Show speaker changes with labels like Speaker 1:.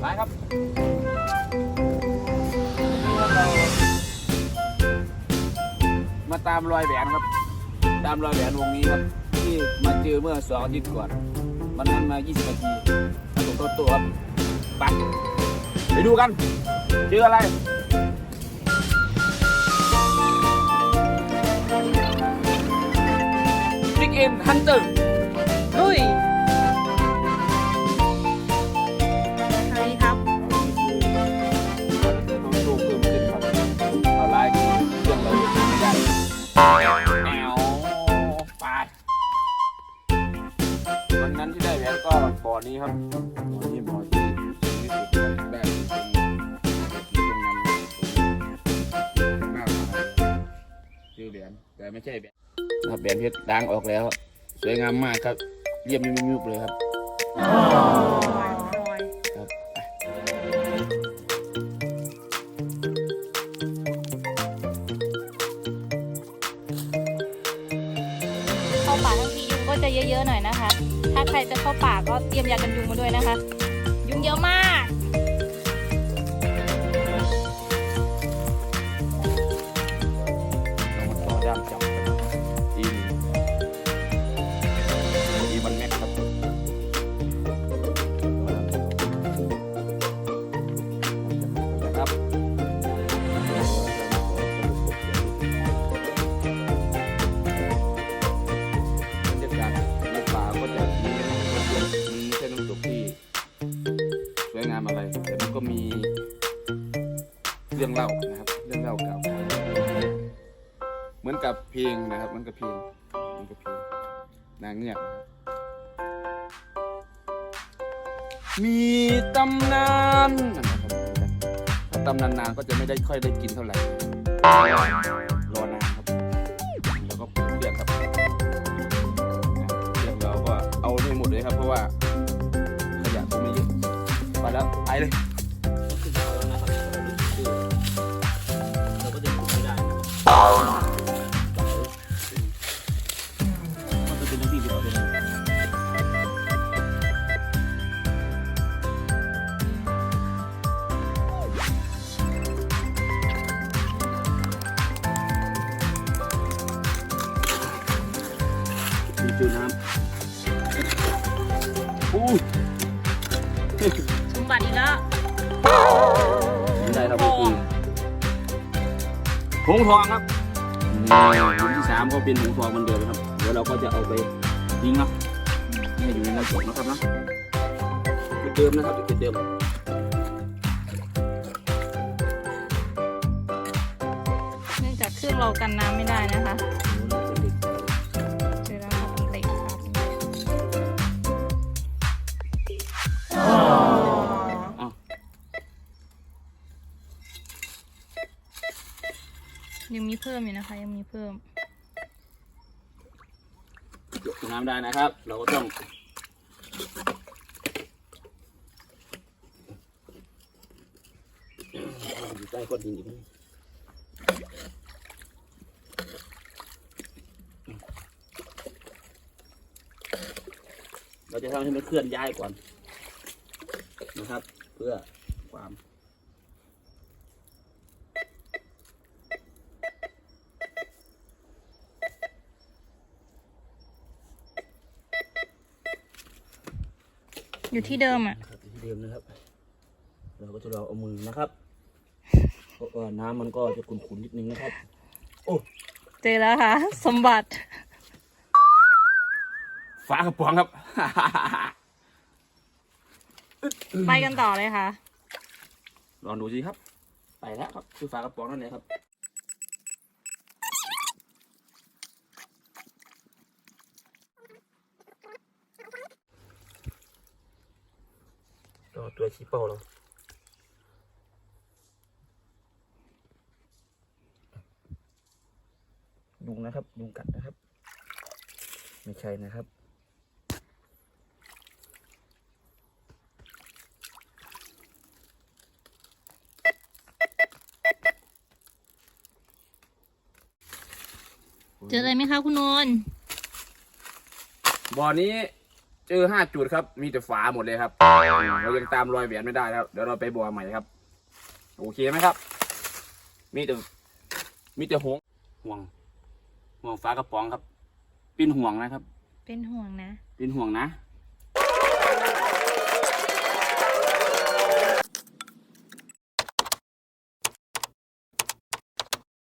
Speaker 1: ไปครับมาตามรอยแหวนครับ ตามรอยแหวนวงนี้ครับ ที่มาเจอเมื่อสองอาทิตย์ก่อนวันนั้นมา 20นาทีถ้าผมตัวตัวครับไปไปดูกัน เจออะไรบิ๊กเอ็นฮันเตอร์ ได้แนวไปวันนั้นที่ได้แหวนก็บ่อนี้ครับบ่อนี้บ่อที่สูงที่สุดได้ตรงที่ตรงนั้นตรงหน้าผาชื่อแหวนแต่ไม่ใช่แหวนครับแหวนเพชรล้างออกแล้ว สวยงามมากครับเรียบยุบๆเลยครับครับ
Speaker 2: เข้าป่าทั้งทียุงก็จะเยอะๆหน่อยนะคะ ถ้าใครจะเข้าป่าก็เตรียมยากันยุงมาด้วยนะคะ ยุงเยอะมาก
Speaker 1: เรื่องเล่านะครับ เรื่องเล่าเก่าเหมือนกับเพลงนะครับเหมือนกับเพลงเหมือนกับเพลงนางเงือกนะครับมีตำนานนะครับถ้าตำนานนานก็จะไม่ได้ค่อยได้กินเท่าไหร่รอนานครับ แล้วก็เปลี่ยนเรื่องครับเรื่องเราก็เอาให้หมดเลยครับ เพราะว่าขยะคงไม่เยอะไปแล้วไปเลย มีจูน้ำอู้
Speaker 2: สมบัติอีกแล้ว
Speaker 1: ไม่ได้ครับก็คือหงส์ทองครับนี่หงส์ที่สามก็เป็นหงส์ทองเหมันเดิมครับ เดี๋ยวเราก็จะเอาไปทิ้งเนาะให้อยู่ในน้ำตกนะครับเนาะไปเติมนะครับไปเติม
Speaker 2: เนื่องจากเครื่องเรากันน้ำไม่ได้นะคะ ยังมีเพิ่มอยู่นะคะ ยังมีเพิ่มห
Speaker 1: ยกน้ำได้นะครับ เราก็ต้องอยู่ใต้ก้อนหินอีกนิดเราจะทำให้มันเคลื่อนย้ายก่อนนะครับ เพื่อความ
Speaker 2: อยู่ที่เดิมอะ
Speaker 1: นะครับที่เดิมนะครับ เราก็จะรอเอามือนะครับเพราะว่าน้ำมันก็จะขุ่นๆนิดนึงนะครับ โอ้
Speaker 2: เจอแล้วค่ะ สมบัติ
Speaker 1: ฟ้ากระป๋องครับ
Speaker 2: ไปกันต่อเลยค่ะ
Speaker 1: ลองดูสิครับ ไปแล้วครับคือฝากระป๋องนั่นเองครับ ตัวตัวชี้เป้าเรายุงนะครับ ยุงกัดนะครับ ไม่ใช่นะครับ
Speaker 2: เจออะไรไหมคะคุณนนท์
Speaker 1: บ่อนี้ เจอห้าจุดครับ มีแต่ฝาหมดเลยครับ เรายังตามรอยแหวนไม่ได้ครับ เดี๋ยวเราไปบัวใหม่ครับ โอเคไหมครับ มีแต่ มีแต่ห่วง ห่วง ห่วงฝากระป๋องครับ เป็นห่วงนะครับ
Speaker 2: เป็นห่วงนะ
Speaker 1: เป็นห่วงนะ
Speaker 2: อ